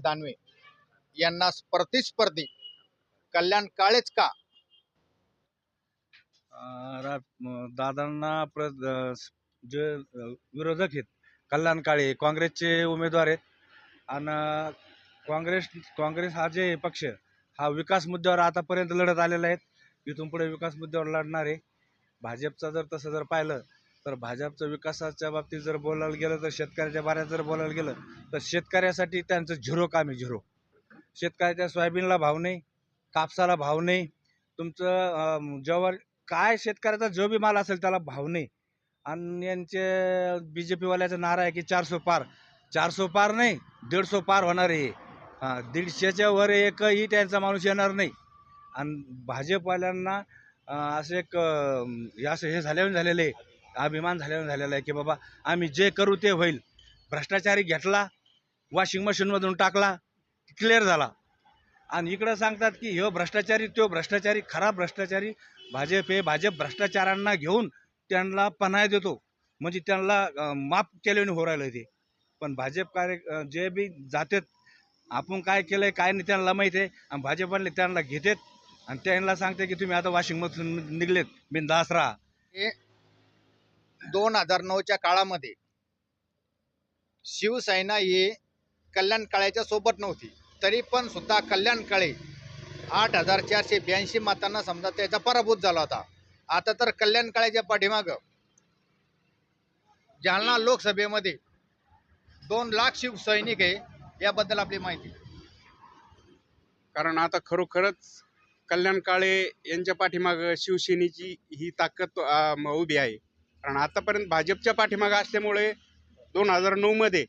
दानवे यांना प्रतिस्पर्धी कल्याण काळेच का? दादांना प्र जे विरोधक आहेत कल्याण काळे काँग्रेसचे उमेदवार आहेत. आणि काँग्रेस काँग्रेस हा जे पक्ष हा विकास मुद्द्यावर आतापर्यंत लढत आलेला आहे. इथून पुढे विकास मुद्द्यावर लढणार आहे. भाजपचा जर तसं जर पाहिलं तर भाजपचं विकासाच्या बाबतीत जर बोलायला गेलं तर शेतकऱ्याच्या बाऱ्यात जर बोलायला गेलं तर शेतकऱ्यासाठी त्यांचं झिरो काम आहे झिरो. शेतकऱ्याच्या सोयाबीनला भाव नाही कापसाला भाव नाही तुमचं जवळ काय शेतकऱ्याचा जो बी माल असेल त्याला भाव नाही. आणि यांचे बी जे पीवाल्याचा नारा आहे की चारसो पार. चारसो पार नाही दीडसो पार होणार आहे हां. दीडशेच्या वर एकही त्यांचा माणूस येणार नाही. आणि भाजपवाल्यांना असं एक हे असं हे झाल्यावर झालेलं आहे. अभिमान झालेला झालेला आहे की बाबा आम्ही जे करू ते होईल. भ्रष्टाचारी घेतला वॉशिंग मशीनमधून टाकला क्लिअर झाला. आणि इकडं सांगतात की ह्यो भ्रष्टाचारी तो भ्रष्टाचारी खरा भ्रष्टाचारी भाजप हे भाजप भ्रष्टाचारांना घेऊन त्यांना पनाय देतो. म्हणजे त्यांना माफ केल्याने हो राहिलं ते. पण भाजप कार्य जे बी जातात आपण काय केलंय काय नाही त्यांना माहीत आहे. आणि भाजपने त्यांना घेतात. आणि त्यांना सांगते की तुम्ही आता वॉशिंग मशीन निघलेत. बिनदास राहा. दोन हजार नऊच्या काळामध्ये शिवसेना ही कल्याण काळेच्या सोबत नव्हती. तरी पण सुद्धा कल्याण काळे आठ हजार चारशे ब्याऐंशी मतांना समजा त्याचा पराभूत झाला होता. आता तर कल्याण काळेच्या पाठीमाग जालना लोकसभेमध्ये दोन लाख शिवसैनिक आहे याबद्दल आपली माहिती. कारण आता खरोखरच कल्याण काळे यांच्या पाठीमाग शिवसेनेची ही ताकद उभी आहे. कारण आतापर्यंत भाजपच्या पाठीमागं असल्यामुळे दोन हजार नऊमध्ये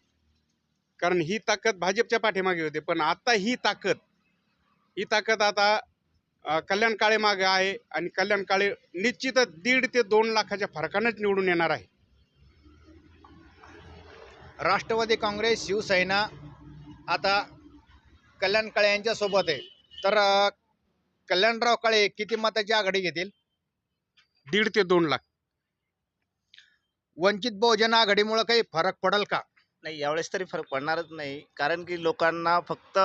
कारण ही ताकद भाजपच्या पाठीमागे होते पण आता ही ताकद ही ताकद आता कल्याण काळे मागे आहे आणि कल्याण काळे निश्चितच दीड ते दोन लाखाच्या फरकानंच निवडून येणार आहे. राष्ट्रवादी काँग्रेस शिवसेना आता कल्याण काळे यांच्या सोबत आहे. तर कल्याणराव काळे किती मताची आघाडी घेतील? दीड ते दोन लाख. वंचित बहुजन आघाडीमुळे काही फरक पडेल का? नाही यावेळेस तरी फरक पडणारच नाही. कारण की लोकांना फक्त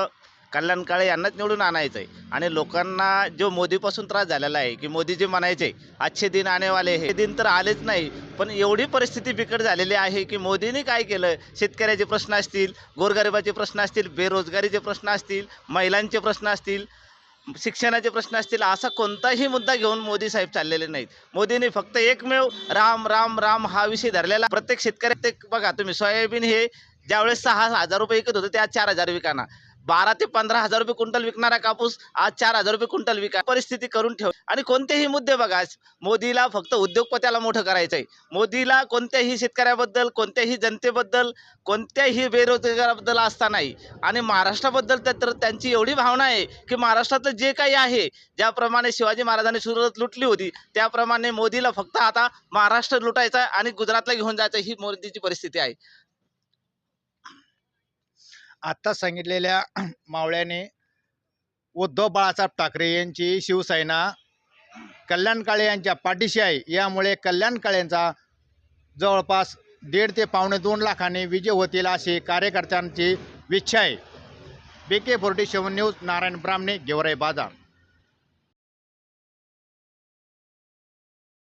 कल्याण काळे यांनाच निवडून आणायचं आहे आणि लोकांना जो मोदीपासून त्रास झालेला आहे की मोदी जे म्हणायचे अच्छे दिन आणेवाले हे दिन तर आलेच नाही. पण एवढी परिस्थिती बिकट झालेली आहे की मोदींनी काय केलं? शेतकऱ्याचे प्रश्न असतील गोरगरिबाचे प्रश्न असतील बेरोजगारीचे प्रश्न असतील महिलांचे प्रश्न असतील शिक्षणाचे प्रश्न असतील असा कोणताही मुद्दा घेऊन मोदी साहेब चाललेले नाहीत. मोदींनी फक्त एकमेव राम राम राम हा विषय धरलेला. प्रत्येक शेतकरी ते बघा तुम्ही सोयाबीन हे ज्यावेळेस सहा हजार रुपये विकत होते त्या चार हजार विकाना. बारा ते पंधरा हजार रुपये क्विंटल विकणारा कापूस आज चार हजार रुपये क्विंटल विका परिस्थिती करून ठेव. आणि कोणतेही मुद्दे बघा मोदीला फक्त उद्योगपत्याला मोठं करायचं आहे. मोदीला कोणत्याही शेतकऱ्याबद्दल कोणत्याही जनतेबद्दल कोणत्याही बेरोजगाराबद्दल असता नाही. आणि महाराष्ट्राबद्दल तर तर त्यांची एवढी भावना आहे की महाराष्ट्रातलं जे काही आहे ज्याप्रमाणे शिवाजी महाराजांनी सुरत लुटली होती त्याप्रमाणे मोदीला फक्त आता महाराष्ट्र लुटायचा आणि गुजरातला घेऊन जायचं ही मोदीची परिस्थिती आहे. आत्ता सांगितलेल्या मावळ्याने उद्धव बाळासाहेब ठाकरे यांची शिवसेना कल्याण काळे यांच्या पाठीशी आहे. यामुळे कल्याण काळेंचा जवळपास दीड ते पावणे दोन लाखाने विजय होतील अशी कार्यकर्त्यांची इच्छा आहे. B K forty seven news Narayan Brahmane Georai बाजार.